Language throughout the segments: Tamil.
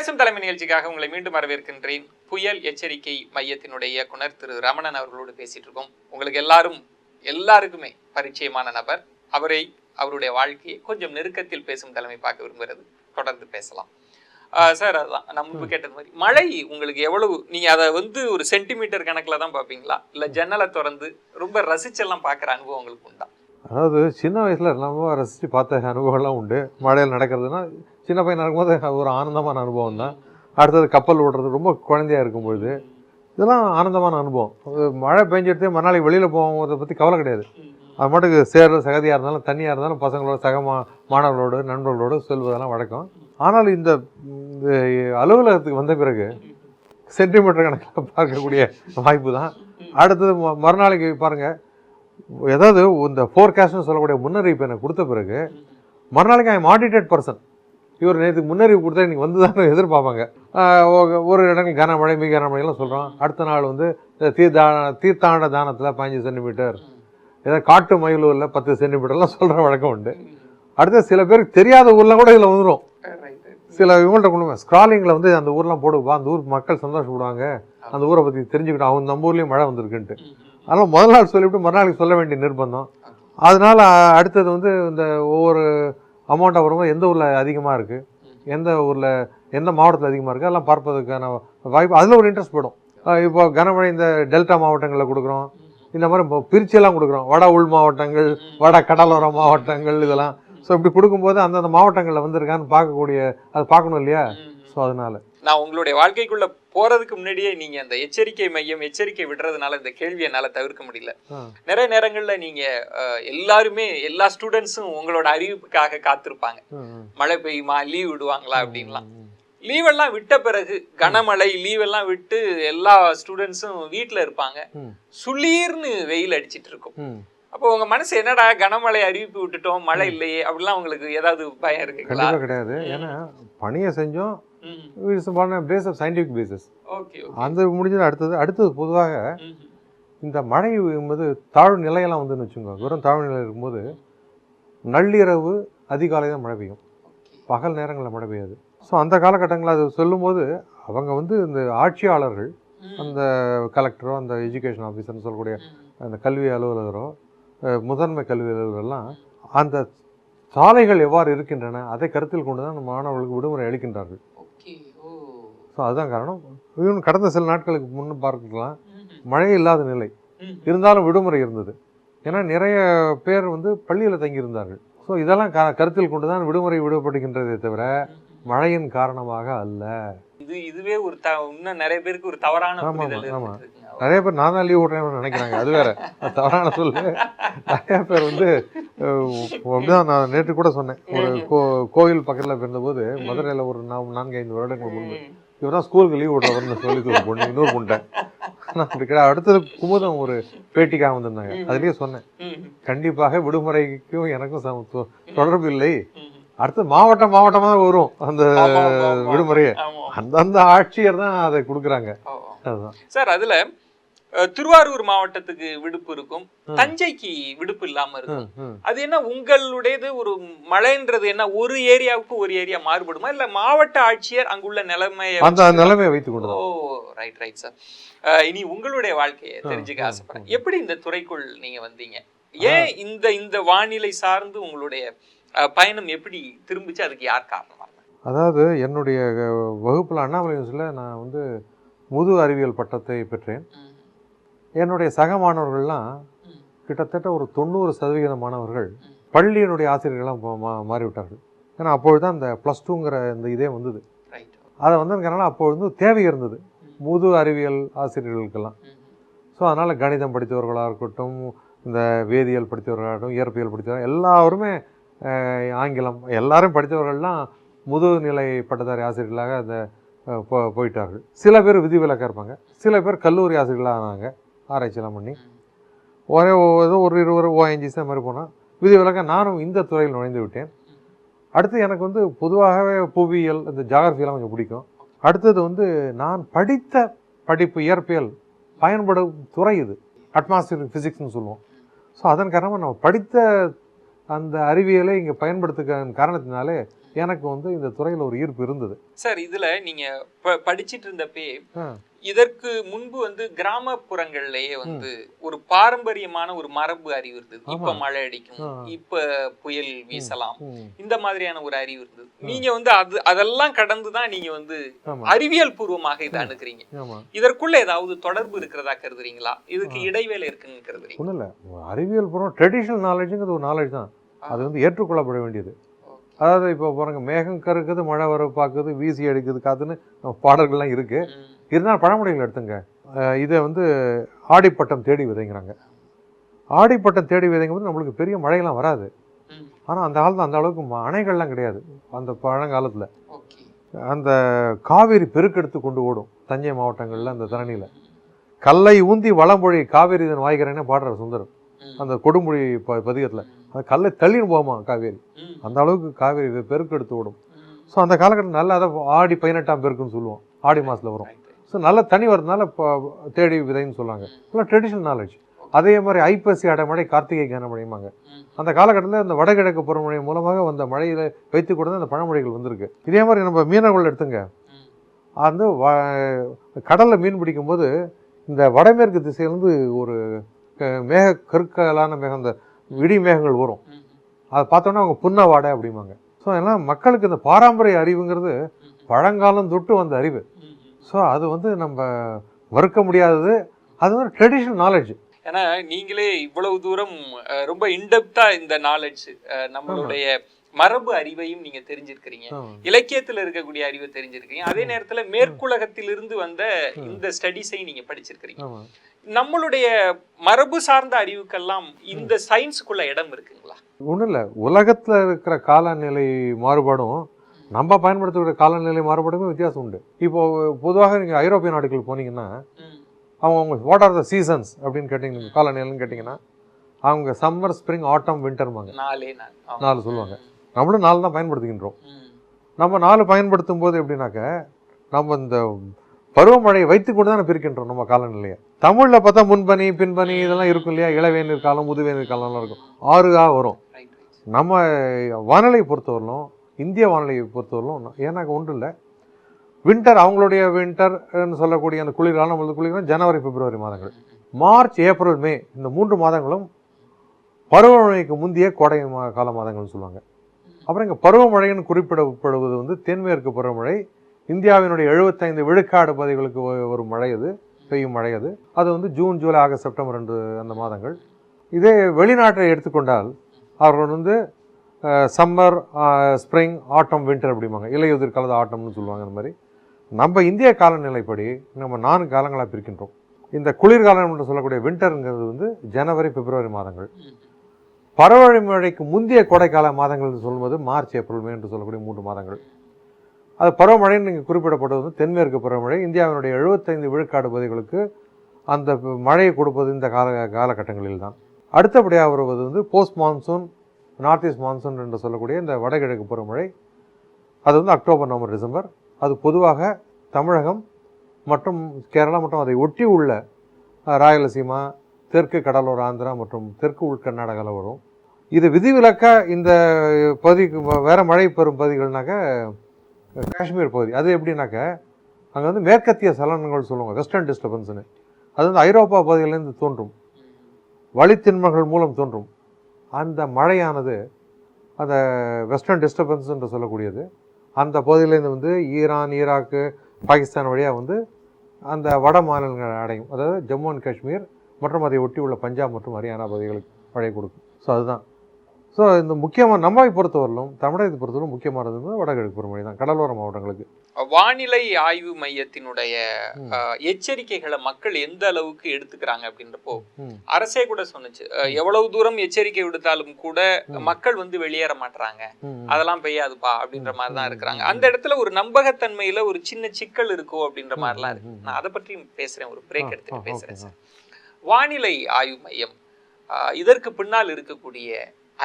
பேசும் தலைமை நிகழ்ச்சிக்காக உங்களை மீண்டும் வரவேற்கின்றேன். புயல் எச்சரிக்கை மையத்தினுடைய இயக்குனர் திரு ரமணன் அவர்களோடு பேசிட்டு இருக்கோம். உங்களுக்கு எல்லாரும் எல்லாருக்குமே பரிச்சயமான நபர். அவரை அவருடைய வாழ்க்கையை கொஞ்சம் நெருக்கத்தில் பேசும் தலைமை பார்க்க விரும்புகிறது. தொடர்ந்து பேசலாம். சார் அதான் நம்ம முன்பு கேட்டது மாதிரி மழை உங்களுக்கு எவ்வளவு நீங்க அதை வந்து ஒரு சென்டிமீட்டர் கணக்குல தான் பார்ப்பீங்களா? இல்ல ஜன்னலை திறந்து ரொம்ப ரசிச்செல்லாம் பார்க்குற அனுபவம் உங்களுக்கு உண்டா? அதாவது சின்ன வயசில் நம்ம ரசித்து பார்த்த அனுபவம்லாம் உண்டு. மழையில் நடக்கிறதுனா சின்ன பையனாக இருக்கும்போது ஒரு ஆனந்தமான அனுபவம் தான். அடுத்தது கப்பல் ஓடுறது ரொம்ப குழந்தையா இருக்கும்பொழுது இதெல்லாம் ஆனந்தமான அனுபவம். மழை பெஞ்சிட்டு மறுநாளைக்கு வெளியில் போகிறத பற்றி கவலை கிடையாது. அது மட்டுக்கு சேர்ற சகதியாக இருந்தாலும் தண்ணியாக இருந்தாலும் பசங்களோட சக மா மாணவர்களோடு நண்பர்களோடு செல்வதெல்லாம் வழக்கம். ஆனால் இந்த அலுவலகத்துக்கு வந்த பிறகு சென்டிமீட்டர் கணக்கில் பார்க்கக்கூடிய வாய்ப்பு தான். அடுத்தது ம- மறுநாளைக்கு பாருங்கள் ஏதாவது இந்த ஃபோர்காஸ்ட்னு சொல்லக்கூடிய முன்னறிவிப்பு எனக்கு கொடுத்த பிறகு மறுநாளைக்கு ஐம் ஆடிட்டட் பர்சன் இவர் நேற்று முன்னறிவு கொடுத்தா இன்னைக்கு வந்து தான் எதிர்பார்ப்பாங்க ஒரு இடங்கள் கனமழை மிக கனமழைலாம் சொல்கிறோம் அடுத்த நாள் வந்து தீர்த்தான தீர்த்தாண்ட தானத்தில் பதினஞ்சு சென்டிமீட்டர் ஏதாவது காட்டு மயிலூரில் பத்து சென்டிமீட்டர்லாம் சொல்கிற வழக்கம் உண்டு. அடுத்து சில பேருக்கு தெரியாத ஊர்லாம் கூட இதில் வந்துடும் சில இவங்கள்ட்ட கொண்டு ஸ்க்ராலிங்கில் வந்து அந்த ஊர்லாம் போடுவா அந்த ஊர் மக்கள் சந்தோஷப்படுவாங்க. அந்த ஊரை பற்றி தெரிஞ்சுக்கிட்டோம் அவங்க நம்ம ஊர்லேயும் மழை வந்திருக்குன்ட்டு. அதனால் முதல் நாள் சொல்லிவிட்டு மறுநாளைக்கு சொல்ல வேண்டிய நிர்பந்தம். அதனால் அடுத்தது வந்து இந்த ஒவ்வொரு அமௌண்ட்டாக வரும்போது எந்த ஊரில் அதிகமாக இருக்குது எந்த ஊரில் எந்த மாவட்டத்தில் அதிகமாக இருக்குது அதெல்லாம் பார்ப்பதற்கான வாய்ப்பு அதில் ஒரு இன்ட்ரெஸ்ட் படும். இப்போ கனமழை இந்த டெல்டா மாவட்டங்களில் கொடுக்குறோம். இந்த மாதிரி பிரிச்செல்லாம் கொடுக்குறோம். வட உள் மாவட்டங்கள் வட கடலோர மாவட்டங்கள் இதெல்லாம். ஸோ இப்படி கொடுக்கும்போது அந்தந்த மாவட்டங்களில் வந்திருக்கான்னு பார்க்கக்கூடிய அது பார்க்கணும் இல்லையா? ஸோ அதனால. நான் உங்களுடைய வாழ்க்கைக்குள்ள போறதுக்கு முன்னாடியே நீங்க அந்த எச்சரிக்கை மையம் எச்சரிக்கை விடுறதுனால இந்த கேள்வி என்னால தவிர்க்க முடியல. நிறைய நேரங்கள்ல நீங்க எல்லாருமே எல்லா ஸ்டூடெண்ட்ஸும் உங்களோட அறிவிப்புக்காக காத்திருப்பாங்க. மழை பெய்யுமா லீவ் விடுவாங்களா அப்படின்லாம் ம், ம். லீவ் எல்லாம் விட்ட பிறகு கனமழை லீவ் எல்லாம் விட்டு எல்லா ஸ்டூடெண்ட்ஸும் வீட்ல இருப்பாங்க. சுளீர்னு வெயில் அடிச்சிட்டு இருக்கும். அப்போ உங்க மனசு என்னடா கனமழை அறிவிப்பு விட்டுட்டோம் மழை இல்லையே அப்படிலாம் உங்களுக்கு ஏதாவது பயம் இருக்குங்களா கண்டிப்பாக கிடையாது ஏன்னா பணியை செஞ்சோம் it's base of scientific basis okay அந்த முடிஞ்சது அடுத்தது அடுத்தது பொதுவாக இந்த மழை என்பது தாழ்வு நிலையெல்லாம் வந்துன்னு வச்சுக்கோங்க. வெறும் தாழ்வு நிலை இருக்கும்போது நள்ளிரவு அதிகாலை தான் மழை பெய்யும். பகல் நேரங்களில் மழை பெய்யாது. ஸோ அந்த காலகட்டங்களில் அது சொல்லும்போது அவங்க வந்து இந்த ஆட்சியாளர்கள் அந்த கலெக்டரோ அந்த எஜுகேஷன் ஆஃபீஸர்னு சொல்லக்கூடிய அந்த கல்வி அலுவலகரோ முதன்மை கல்வி அலுவலகர்லாம் அந்த சாலைகள் எவ்வாறு இருக்கின்றன அதை கருத்தில் கொண்டு தான் மாணவர்களுக்கு விடுமுறை அளிக்கின்றார்கள். ஸோ அதுதான் காரணம். இன்னும் கடந்த சில நாட்களுக்கு முன்னு பார்க்கலாம். மழை இல்லாத நிலை. இருந்தாலும் விடுமுறை இருந்தது. ஏன்னா நிறைய பேர் வந்து பள்ளியில் தங்கியிருந்தார்கள். ஸோ இதெல்லாம் க கருத்தில் கொண்டு தான் விடுமுறை விடுபடுகின்றதே தவிர மழையின் காரணமாக அல்ல. இது இதுவே ஒரு த இன்னும் நிறைய பேருக்கு ஒரு தவறான ஆமா, புரிதல் ஆமா, ஆமா. இருந்துட்டு இருக்குங்க. நிறைய பேர் நான் தான் லீவ் விட்றேன்னு நினைக்கிறாங்க. அது வேற. தவறான சொல்லு. நிறைய பேர் வந்து அப்படிதான் நான் நேற்று கூட சொன்னேன். ஒரு கோ கோயில் பக்கத்தில் பிறந்தபோது மதுரையில் ஒரு நா- நான்கு ஐந்து வருடங்கள் முன்பு. இவர் தான் ஸ்கூலுக்கு லீவ் விட்றவர்னு சொல்லி ஒரு பொண்ணு இன்னொரு பொண்ணை நான் அப்படி கிடையாது அடுத்தது குமுதம் ஒரு பேட்டிக்காக வந்திருந்தாங்க. அதுலேயே சொன்னேன். கண்டிப்பாக விடுமுறைக்கும் எனக்கும் தொடர்பு இல்லை. அடுத்து மாவட்டம் மாவட்டமாக வரும் அந்த. விடுமுறையை. அந்தந்த ஆட்சியர் தான் அதை கொடுக்குறாங்க. அதுதான். சார் அதுல திருவாரூர் மாவட்டத்துக்கு விடுப்பு இருக்கும். தஞ்சைக்கு விடுப்பு இல்லாம இருக்கும். அது என்ன உங்களுடையது ஒரு மழைன்றது என்ன ஒரு ஏரியாவுக்கு ஒரு ஏரியா மாறுபடுமா? இல்ல மாவட்ட ஆட்சியர் அங்குள்ள நிலைமையை அந்த நிலைமையை வைத்துக் கொண்டு ஓ ரைட் ரைட் சார் இனி உங்களுடைய வாழ்க்கையை தெரிஞ்சுக்க ஆசைப்படுறேன். எப்படி இந்த துறைக்குள் நீங்க வந்தீங்க? ஏன் இந்த இந்த வானிலை சார்ந்து உங்களுடைய பயணம் எப்படி திரும்பிச்சு அதுக்கு யார் காரணமா? அதாவது என்னுடைய வகுப்புல அண்ணாமலை யூனிவர்சிட்டியில் நான் வந்து முது அறிவியல் பட்டத்தை பெற்றேன். என்னுடைய சக மாணவர்கள்லாம் கிட்டத்தட்ட ஒரு தொண்ணூறு சதவிகித மாணவர்கள். பள்ளியினுடைய ஆசிரியர்கள்லாம் இப்போ மா மாறிவிட்டார்கள். ஏன்னா அப்பொழுது தான் அந்த ப்ளஸ் டூங்கிற இந்த இதே வந்தது. ரைட் அதை வந்ததுக்கனால அப்பொழுது தேவை இருந்தது. முது அறிவியல் ஆசிரியர்களுக்கெல்லாம். ஸோ அதனால் கணிதம் படித்தவர்களாக இருக்கட்டும் இந்த வேதியியல் படித்தவர்களாகட்டும் இயற்பியல் படித்தவர்கள் எல்லாருமே ஆங்கிலம் எல்லாரும் படித்தவர்கள்லாம் முதுநிலை பட்டதாரி ஆசிரியர்களாக அந்த போ போயிட்டார்கள். சில பேர் விதிவிலக்காக இருப்பாங்க. சில பேர் கல்லூரி ஆசிரியர்களாக ஆனாங்க. ஆராய்ச்சியெல்லாம் பண்ணி ஒரே ஏதோ ஒரு இருவர் ஓஎன்ஜிஸ் அந்த மாதிரி போனால் விதிவிலக்காக நானும் இந்த துறையில் நுழைந்து விட்டேன். அடுத்து எனக்கு வந்து பொதுவாகவே புவியியல் இந்த ஜாகிரஃபியெல்லாம் கொஞ்சம் பிடிக்கும். அடுத்தது வந்து நான் படித்த படிப்பு இயற்பியல் பயன்படும் துறை இது. அட்மாஸ்பியர் ஃபிசிக்ஸ்னு சொல்லுவோம். ஸோ அதன் காரணமாக நம்ம படித்த அந்த அறிவியலை இங்கே பயன்படுத்துக்க காரணத்தினாலே எனக்கு வந்து இந்த துறையில் ஒரு ஈர்ப்பு இருந்தது. சார் இதுல நீங்க ப- படிச்சிட்டு இருந்தப்பே. இதற்கு முன்பு வந்து கிராமப்புறங்கள்லயே வந்து ஒரு பாரம்பரியமான ஒரு மரபு அறிவு இருந்தது. இப்ப. மழை அடிக்கும். இப்ப புயல் வீசலாம் இந்த மாதிரியான ஒரு அறிவு இருந்தது. நீங்க வந்து அது அதெல்லாம் கடந்து தான் நீங்க வந்து அறிவியல் பூர்வமாக இதை அணுகுறீங்க. இதற்குள்ள ஏதாவது தொடர்பு இருக்கிறதா கருதுறீங்களா? இதுக்கு இடைவேளை இருக்குன்னு கருதுறீங்க. இல்லை அறிவியல் பூர்வம் ட்ரெடிஷ்னல் நாலேஜுங்கிறது ஒரு நாலேஜ் தான். அது வந்து ஏற்றுக்கொள்ளப்பட வேண்டியது. அதாவது இப்போ பாருங்க மேகம் கருக்குது மழை வர பார்க்குது வீசி அடிக்குது காத்துன்னு நம்ம பாடல்கள்லாம் இருக்கு. ம், இருந்தாலும் பழமொழிகள் எடுத்துங்க. இதை வந்து ஆடிப்பட்டம் தேடி விதைங்கிறாங்க. ஆடிப்பட்டம் தேடி விதைங்கும் போது நம்மளுக்கு பெரிய மழையெல்லாம் வராது. ஆனால் அந்த காலத்தில் அந்த அளவுக்கு அணைகள்லாம் கிடையாது. அந்த பழங்காலத்தில். அந்த காவேரி பெருக்கெடுத்து கொண்டு ஓடும் தஞ்சை மாவட்டங்களில் அந்த தரணியில். கல்லை ஊந்தி வளம்பொழி காவேரி இதன் வாய்க்கிறேன்னு பாடுறார் சுந்தரம் அந்த கொடுமொழி ப பதிகத்தில். அந்த கல்லை தள்ளின்னு போமா காவேரி? அந்த அளவுக்கு காவேரி பெருக்கெடுத்து ஓடும். ம். ஸோ அந்த காலகட்டம் நல்லா அதை ஆடி பதினெட்டாம் பெருக்குன்னு சொல்லுவோம். ஆடி மாதத்தில் வரும். ஸோ நல்ல தண்ணி வரதுனால இப்போ தேடி விதைன்னு சொல்லுவாங்க இதெல்லாம் ட்ரெடிஷ்னல் நாலேஜ் அதே மாதிரி ஐப்பசி அடைமழை கார்த்திகை கனமழையுமாங்க அந்த காலகட்டத்தில் அந்த வடகிழக்கு பருவமழை மூலமாக வந்த மழையில வைத்து கூட அந்த பழமொழிகள் வந்திருக்கு. இதே மாதிரி நம்ம மீனவர்கள் எடுத்துங்க. அந்த வ- கடல்ல மீன் பிடிக்கும்போது இந்த வடமேற்கு திசையிலேருந்து ஒரு மேக கருக்கலான மேகம் இந்த இடி மேகங்கள் வரும். அதை பார்த்தோன்னா அவங்க புன்ன வாடை அப்படிம்பாங்க. ஸோ எல்லாம் மக்களுக்கு இந்த பாரம்பரிய அறிவுங்கிறது பழங்காலம் தொட்டு வந்த அறிவு. ஸோ அது வந்து நம்ம மறுக்க முடியாதது. அது ஒரு ட்ரெடிஷ்னல் நாலேஜ் ஏன்னா நீங்களே இவ்வளவு தூரம் ரொம்ப இன்டெப்தா இந்த நாலேஜ் நம்மளுடைய மரபு அறிவையும் நீங்க தெரிஞ்சிருக்கிறீங்க. இலக்கியத்துல இருக்கக்கூடிய அறிவை தெரிஞ்சிருக்கீங்க அதே நேரத்துல மேற்குலகத்திலிருந்து வந்த இந்த ஸ்டடிஸை நீங்க படிச்சிருக்கிறீங்க. நம்மளுடைய மரபு சார்ந்த அறிவுக்கெல்லாம் இந்த சயின்ஸுக்குள்ள இடம் இருக்குங்களா? ஒன்றும் இல்லை. உலகத்தில் இருக்கிற காலநிலை மாறுபாடும் நம்ம பயன்படுத்தக்கூடிய காலநிலை மாறுபாடுமே வித்தியாசம் உண்டு. இப்போ பொதுவாக நீங்கள் ஐரோப்பிய நாடுகள் போனீங்கன்னா அவங்க அவங்க வாட் ஆர் த சீசன்ஸ் அப்படின்னு கேட்டிங்க காலநிலைன்னு கேட்டிங்கன்னா அவங்க சம்மர் ஸ்ப்ரிங் ஆட்டம் விண்டர்மாங்க நாலே நாள். ஆமா. நாலு சொல்லுவாங்க. நம்மளும் நாலு தான் பயன்படுத்திக்கின்றோம் ம், நம்ம நாலு பயன்படுத்தும் போது எப்படின்னாக்க நம்ம இந்த பருவமழையை வைத்து கொண்டு தான் பிரிக்கின்றோம் நம்ம காலநிலையை. தமிழில் பார்த்தா முன்பனி பின்பனி இதெல்லாம் இருக்கும் இல்லையா? இளவேநீர் காலம் முதுவேநீர் காலம்லாம் இருக்கும். ஆறுகாக வரும். நம்ம வானிலை பொறுத்தவரையிலும் இந்திய வானிலையை பொறுத்தவரையிலும் ஏன்னாக்க ஒன்றும் இல்லை. வின்டர் அவங்களுடைய வின்டர்னு சொல்லக்கூடிய அந்த குளிர்காலம் நம்மளது குளிர்காலம் ஜனவரி பிப்ரவரி மாதங்கள். மார்ச் ஏப்ரல் மே இந்த மூன்று மாதங்களும் பருவமழைக்கு முந்தைய கோடை மா- கால மாதங்கள்னு சொல்லுவாங்க. அப்புறம் இங்கே பருவமழைன்னு குறிப்பிடப்படுவது வந்து தென்மேற்கு பருவமழை இந்தியாவினுடைய எழுபத்தைந்து விழுக்காடு பகுதிகளுக்கு ஒரு மழை அது பெய்யும் மழை அது. அது வந்து ஜூன் ஜூலை ஆகஸ்ட் செப்டம்பர் ரெண்டு அந்த மாதங்கள். இதே வெளிநாட்டை எடுத்துக்கொண்டால் அவர்கள் வந்து சம்மர் ஸ்ப்ரிங் ஆட்டம் வின்டர் அப்படிம்பாங்க. இலையுதிர் கலந்த ஆட்டம்னு சொல்லுவாங்க அந்த மாதிரி. நம்ம இந்திய காலநிலைப்படி நம்ம நான்கு காலங்களாக பிரிக்கின்றோம். இந்த குளிர்காலம் என்று சொல்லக்கூடிய வின்டருங்கிறது வந்து ஜனவரி பிப்ரவரி மாதங்கள். பரவழி மழைக்கு முந்தைய கோடைக்கால மாதங்கள் என்று சொல்வது மார்ச் ஏப்ரல் மே என்று சொல்லக்கூடிய மூன்று மாதங்கள். அது பருவமழைன்னு நீங்கள் குறிப்பிடப்பட்டது வந்து தென்மேற்கு பருவமழை. இந்தியாவினுடைய எழுபத்தைந்து விழுக்காடு பகுதிகளுக்கு அந்த மழையை கொடுப்பது இந்த கால காலகட்டங்களில் தான். அடுத்தபடியாக வருவது வந்து post monsoon north east monsoon என்று சொல்லக்கூடிய இந்த வடகிழக்கு பருவமழை. அது வந்து அக்டோபர் நவம்பர் டிசம்பர் அது பொதுவாக தமிழகம் மற்றும் கேரளா மற்றும் அதை ஒட்டி உள்ள ராயலசீமா தெற்கு கடலூர் ஆந்திரா மற்றும் தெற்கு உள் கர்நாடகாவில் வரும். இது விதிவிலக்க இந்த பகுதிக்கு வேறு மழை பெறும் பகுதிகள்னாக்க காஷ்மீர் பகுதி. அது எப்படின்னாக்க அங்கே வந்து மேற்கத்திய சலனங்கள் சொல்லுவாங்க வெஸ்டர்ன் டிஸ்டர்பன்ஸ்னு அது வந்து ஐரோப்பா பகுதியிலேருந்து தோன்றும். வழித்தின்மங்கள் மூலம் தோன்றும். அந்த மழையானது அந்த வெஸ்டர்ன் டிஸ்டர்பன்ஸ் என்று சொல்லக்கூடியது அந்த பகுதியிலேருந்து வந்து ஈரான் ஈராக்கு பாகிஸ்தான் வழியாக வந்து அந்த வட மாநிலங்கள் அடையும். அதாவது ஜம்மு அண்ட் காஷ்மீர் மற்றும் அதை ஒட்டி உள்ள பஞ்சாப் மற்றும் ஹரியானா பகுதிகளுக்கு மழை கொடுக்கும். ஸோ அதுதான். ஸோ இந்த முக்கியமாக நம்மை பொறுத்தவரையிலும் தமிழகத்தை பொறுத்தவரைக்கும் முக்கியமானது வந்து வடகிழக்கு பருவமழை தான் கடலோர மாவட்டங்களுக்கு வானிலை ஆய்வு மையத்தினுடைய எச்சரிக்கைகளை மக்கள் எந்த அளவுக்கு எடுத்துக்கிறாங்க அப்படின்றப்போ. அரசே கூட சொன்னுச்சு எவ்வளவு தூரம் எச்சரிக்கை விடுத்தாலும் கூட. மக்கள் வந்து வெளியேற மாட்றாங்க ம். அதெல்லாம் பெய்யாதுப்பா அப்படின்ற மாதிரி தான். இருக்கிறாங்க. அந்த இடத்துல ஒரு நம்பகத்தன்மையில ஒரு சின்ன சிக்கல் இருக்கோ அப்படின்ற. மாதிரிலாம். இருக்கு. நான் அதை பற்றி பேசுறேன் ஒரு பிரேக் எடுத்துட்டு பேசுறேன் சார் வானிலை ஆய்வு மையம் இதற்கு பின்னால் இருக்கக்கூடிய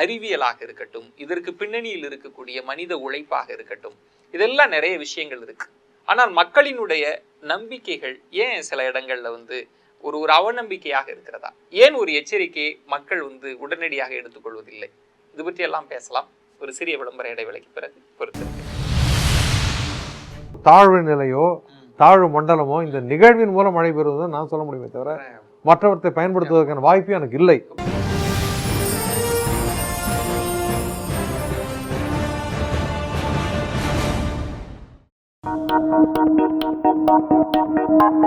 அறிவியலாக இருக்கட்டும் இதற்கு பின்னணியில் இருக்கக்கூடிய மனித உழைப்பாக இருக்கட்டும் இதெல்லாம் நிறைய விஷயங்கள் இருக்கு. ஆனால் மக்களினுடைய நம்பிக்கைகள் ஏன் சில இடங்கள்ல வந்து ஒரு ஒரு அவநம்பிக்கையாக இருக்கிறதா? ஏன் ஒரு எச்சரிக்கையை மக்கள் வந்து உடனடியாக எடுத்துக்கொள்வதில்லை? இது பற்றி எல்லாம் பேசலாம். ஒரு சிறிய விளம்பர இடைவேளைக்கு பிறகு பொறுத்து. தாழ்வு நிலையோ தாழ்வு மண்டலமோ இந்த நிகழ்வின் மூலம் மழை பெறுவதை நான் சொல்ல முடியுமே தவிர மற்றவற்றை பயன்படுத்துவதற்கான வாய்ப்பு எனக்கு இல்லை.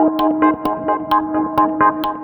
Música